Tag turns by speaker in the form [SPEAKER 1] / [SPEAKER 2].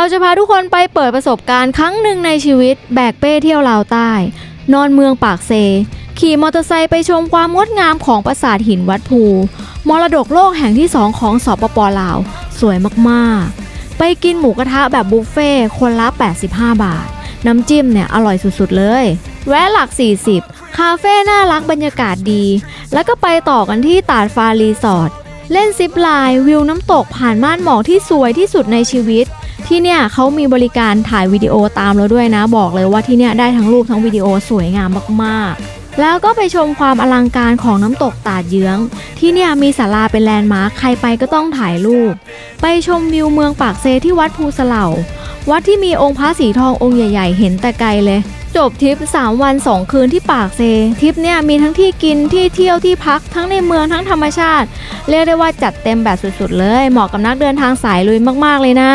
[SPEAKER 1] เราจะพาทุกคนไปเปิดประสบการณ์ครั้งหนึ่งในชีวิต แบกเป้เที่ยวลาวใต้ นอนเมืองปากเซ ขี่มอเตอร์ไซค์ไปชมความงดงามของปราสาทหินวัดภู มรดกโลกแห่งที่สองของสปปลาว สวยมากๆ ไปกินหมูกระทะแบบบุฟเฟ่คนละ 85 บาท น้ำจิ้มเนี่ยอร่อยสุดๆเลย แวะหลัก 40 คาเฟ่น่ารักบรรยากาศดี แล้วก็ไปต่อกันที่ตาดฟารีสอร์ทเล่นซิปไลน์วิวน้ำตกผ่านม่านหมอกที่สวยที่สุดในชีวิต ที่เนี่ยเขามีบริการถ่ายวิดีโอตามเราด้วยนะ บอกเลยว่าที่เนี่ยได้ทั้งรูปทั้งวิดีโอสวยงามมากๆแล้วก็ไปชมความอลังการของน้ำตกตาดเยื้อง ที่เนี่ยมีศาลาเป็นแลนด์มาร์คใครไปก็ต้องถ่ายรูป ไปชมวิวเมืองปากเซที่วัดภูสเหล่า วัดที่มีองค์พระสีทององค์ใหญ่ ๆ เห็นแต่ไกลเลย จบทริป 3 วัน 2 คืนที่ปากเซทริปเนี่ยมีทั้งที่กินที่เที่ยวที่พักทั้งในเมืองทั้งธรรมชาติ เรียกได้ว่าจัดเต็มแบบสุดๆเลย เหมาะกับนักเดินทางสายลุยมากๆเลยนะ